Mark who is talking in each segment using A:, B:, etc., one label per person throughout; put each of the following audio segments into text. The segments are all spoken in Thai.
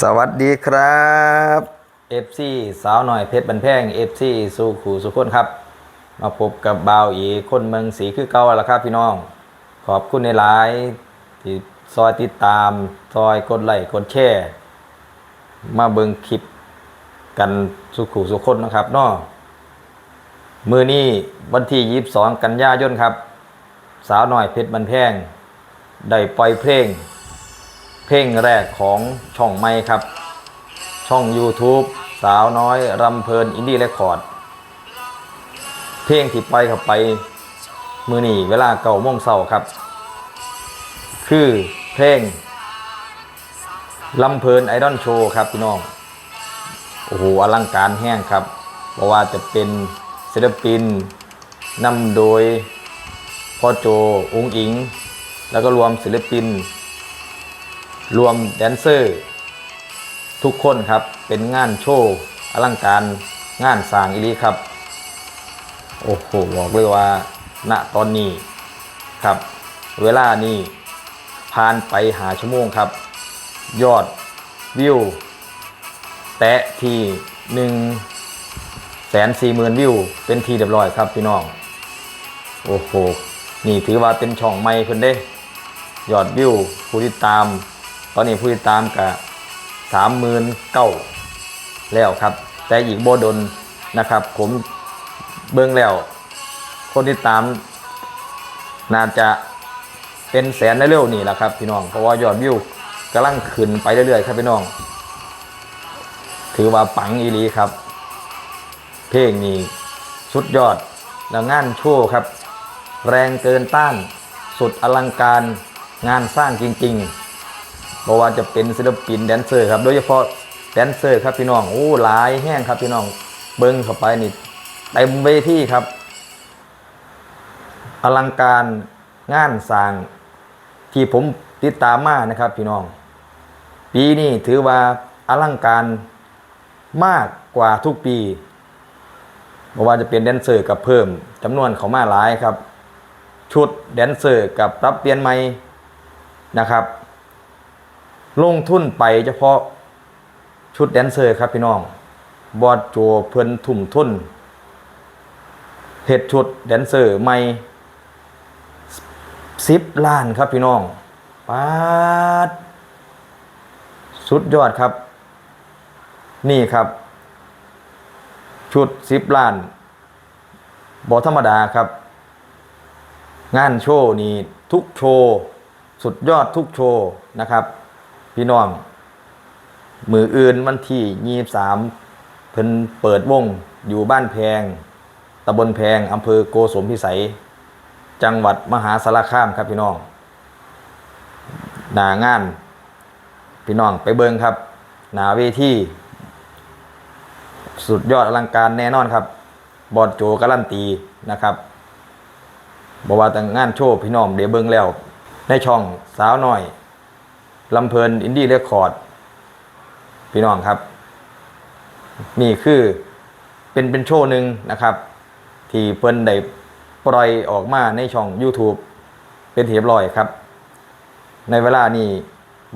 A: สวัสดีครับ
B: FC สาวหน่อยเพชรบันแพง FC สู่ขู่สุขคนครับ มาพบกับบ่าวอีคนเมืองสีคือเก่าแล้วครับพี่น้อง ขอบคุณในหลายที่ซอยติดตาม ซอยกดไลค์กดแชร์มาเบิ่งคลิปกันสุขู่สุขคนนะครับเนาะมือนี้วันที่ 22 กันยายนครับ สาวหน่อยเพชรบันแพง ได้ปล่อยเพลง เพลงแรกของช่องไม่ครับ ช่อง YouTube สาวน้อยรำเพลินอินดี้เรคคอร์ด เพลงที่ไปข้าไป มือนีเวลาเก่าโมงเศร้าครับ คือเพลงลำเพลินไอดอลโชว์ครับพี่น้อง โอ้โหอลังการแห้งครับเพราะว่าจะเป็นศิลปินนำโดยพ่อโจองอิง แล้วก็รวมศิลปิน รวมแดนเซอร์ ทุกคนครับเป็นงานโชว์อลังการงานสร้างอิลีครับ โอ้โหบอกเลยว่าณตอนนี้ครับ เวลานี้ผ่านไปหาชั่วโมงครับ ยอดวิว แตะที่หนึ่งแสนสี่หมื่นวิว เป็นทีเรียบร้อยครับพี่น้อง โอ้โห นี่ถือว่าเป็นช่องใหม่เพิ่นเด้ ยอดวิวผู้ติดตาม ตอนนี้ผู้ติดตามกับสามหมื่นเก้าแล้วครับ แต่อีกโบดนนะครับ ผมเบิ่งแล้ว คนติดตาม น่าจะเป็นแสนเร็วนี่แหละครับพี่น้อง เพราะว่ายอดวิวกำลังขึ้นไปเรื่อยๆครับพี่น้อง ถือว่าปังอีลีครับ เพลงนี้สุดยอดแล้วงานโชว์ครับ แรงเกินต้าน สุดอลังการงานสร้างจริง ๆ เพราะว่าจะเป็นศิลปินแดนเซอร์ครับโดยเฉพาะแดนเซอร์ครับพี่น้องโอ้หลายแห้งครับพี่น้องเบิ้งเข้าไปนี่เต็มเวทีครับ อลังการงานสร้างที่ผมติดตามมานะครับพี่น้อง ปีนี้ถือว่าอลังการมากกว่าทุกปีเพราะว่าจะเป็นแดนเซอร์กับเพิ่มจำนวนเขามาหลายครับ ชุดแดนเซอร์กับรับเปลี่ยนใหม่นะครับ ลงทุนไปเฉพาะชุดแดนเซอร์ครับพี่น้อง บอดโจเพิ่นทุ่มทุนเฮ็ดชุดแดนเซอร์ใหม่สิบล้านครับพี่น้องปาดสุดยอดครับ นี่ครับ ชุดสิบล้านบอธรรมดาครับ งานโชว์นี่ทุกโชว์ สุดยอดทุกโชว์นะครับ พี่น้อง มืออื่นวันที่ยี่สามเพิ่นเปิดวงอยู่บ้านแพงตำบลแพงอำเภอโกสมพิสัย จังหวัดมหาสารคามครับพี่น้องหนางาน พี่น้องไปเบิงครับ หนาเวทีสุดยอดอลังการแน่นอนครับ บอดโจการันตีนะครับบอกว่าแต่งงานโชว์พี่น้องเดี๋ยวเบิงแล้ว ในช่องสาวหน่อย ลำเพลินอินดี้เรคคอร์ดพี่น้องครับ นี่คือเป็นเป็นโชว์หนึ่งนะครับ ที่เพิ่นได้ปล่อยออกมาในช่อง YouTube เป็นที่เรียบร้อยครับ ในเวลานี้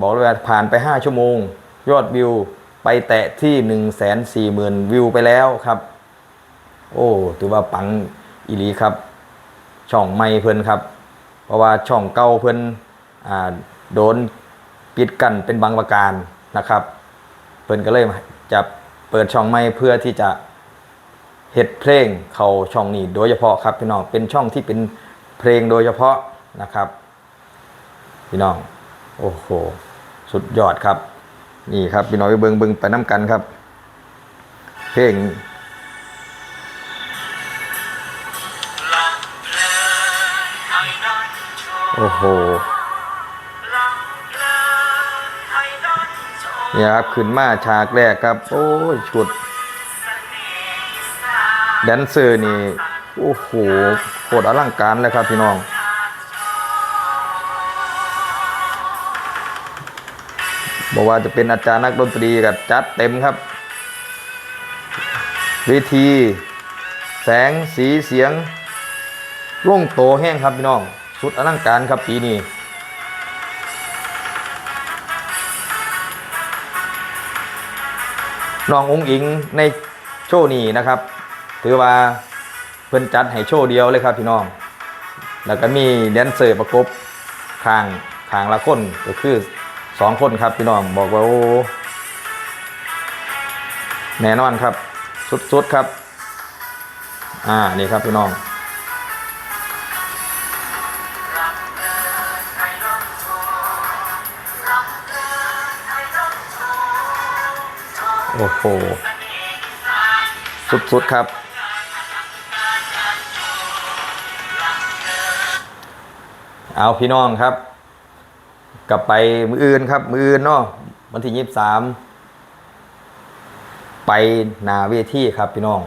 B: บอกเลยว่าผ่านไป 5 ชั่วโมง ยอดวิวไปแตะที่ 1 4 0 0 0 0 วิวไปแล้วครับ โอ้ถือว่าปังอีหลีครับ ช่องไม่เพิ่นครับ เพราะว่าช่องเก่าเพิ่นอ่าโดน ปิดกันเป็นบางประการนะครับ เพิ่นก็เลยจะเปิดช่องไม่เพื่อที่จะเฮ็ดเพลงเขาช่องนี้โดยเฉพาะครับพี่น้องเป็นช่องที่เป็นเพลงโดยเฉพาะนะครับ พี่น้องโอ้โหสุดยอดครับ นี่ครับพี่น้องไปเบิงเบิงไปน้ำกันครับ เพลงโอ้โห นี่ครับขึ้นมาฉากแรกครับ โอ้ยชุดแดนเซอร์นี่โอ้โหโคตรอลังการเลยครับพี่น้องบอกว่าจะเป็นอาจารย์นักดนตรีกับจัดเต็มครับเวทีแสงสีเสียงล่งโตแห้งครับพี่น้อง สุดอลังการครับปีนี้ น้ององอิงในโชว์นี้นะครับ ถือว่าเพิ่นจัดให้โชว์เดียวเลยครับพี่น้อง แล้วก็มีแดนเซอร์ประกบข้างข้างละคนก็คือสองคนครับพี่น้องบอกว่าโอ้แน่นอนครับ สุดๆครับ อ่านี่ครับพี่น้อง โอ้โห สุดๆครับ เอาพี่น้องครับ กลับไปมืออื่นครับ มืออื่นเนาะวันที่ยี่สามไปนาเวทีครับพี่น้อง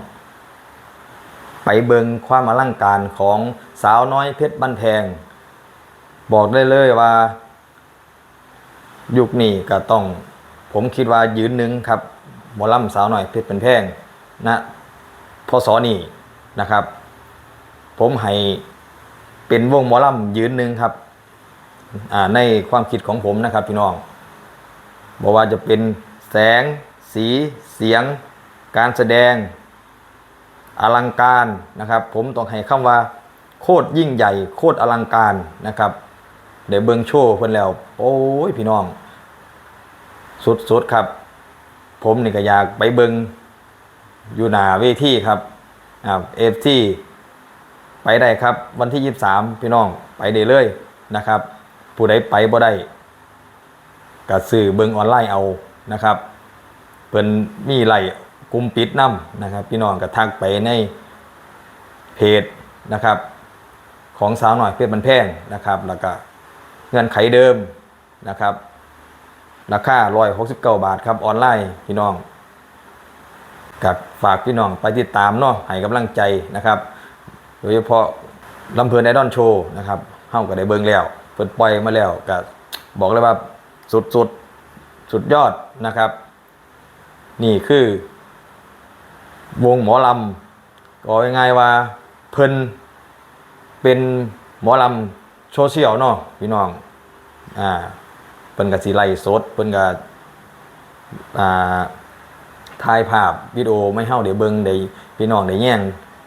B: ไปเบิงความอลังการของสาวน้อยเพชรบันแพง บอกได้เลยว่า ยุคนี้ก็ต้อง ผมคิดว่ายืนหนึ่งครับ หมอลำสาวหน่อยเพชรเป็นแพงนะพศนี่นะครับ ผมให้เป็นวงหมอลำยืนหนึ่งครับในความคิดของผมนะครับพี่น้องบอกว่าจะเป็นแสง สี เสียง การแสดง อลังการนะครับ ผมต้องให้คำว่า โคตรยิ่งใหญ่ โคตรอลังการนะครับเดี๋ยวเบิงโชว์เพิ่นแล้ว โอ้ยพี่น้อง สุดๆครับ ผมนี่ก็อยากไปเบิงอยู่หนาเวทีครับเอฟทีไปได้ครับ วันที่ 23 พี่น้องไปได้เลยนะครับ ผู้ใดไปบ่ได้ก็ซื้อเบิงออนไลน์เอานะครับเพิ่นมีไล่กลุ่มปิดนํนะครับ พี่น้องก็ทักไปในเพจนะครับ ของสาวหน่อยเพชรบันแพงนะครับ แล้วก็เงื่อนไขเดิมนะครับ ราคา169บาทครับออนไลน์พี่น้องกับฝากพี่น้องไปติดตามเนาะให้กำลังใจนะครับโดยเฉพาะลำเพลินไอดอนโชว์นะครับเฮาก็ได้เบิงแล้วเปิดปล่อยมาแล้วก็บอกเลยว่าสุดสุดสุดยอดนะครับ นี่คือ วงหมอลำก็ง่ายๆว่าเพิ่นเป็นหมอลำโซเชียลเนาะพี่น้องอ่า เพิ่นก็สิไล่สดเพิ่นก็อ่าถ่ายภาพวิดีโอไม่เฮาได้เบิ่งได้พี่น้องได้แย่ง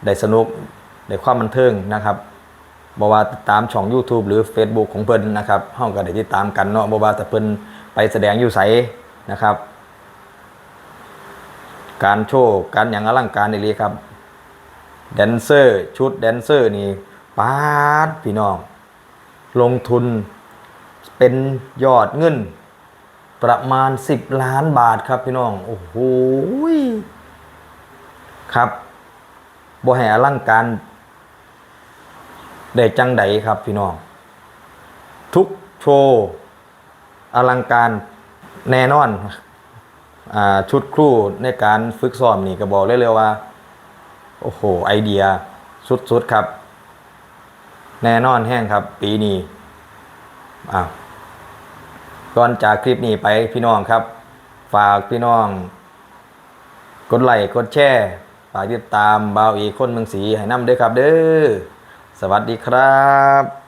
B: ได้สนุกได้ความบันเทิงนะครับบ่ว่าตามช่อง YouTube หรือ Facebook ของเพิ่นนะครับเฮาก็ได้ติดตามกันเนาะบ่ว่าแต่เพิ่นไปแสดงอยู่ไสนะครับ การโชว์การหยังอลังการนี่เลยครับแดนเซอร์ ชุดแดนเซอร์นี่ปาดพี่น้อง ลงทุน เป็นยอดเงิน ประมาณ 10 ล้านบาทครับพี่น้อง โอ้โหครับบ่ให้อลังการได้จังใดครับพี่น้อง ทุกโชว์อลังการแน่นอนอชุดครูในการฝึกซ้อมนี่ก็บอกเลยเลยว่า โอ้โห ไอเดียสุดๆครับ แน่นอนแห้งครับ ปีนี้อ้าว ก่อนจากคลิปนี้ไปพี่น้องครับ ฝากพี่น้อง กดไลค์กดแชร์ฝากติดตามบ่าวอีคนเมืองสีให้นำด้วยครับเด้อสวัสดีครับ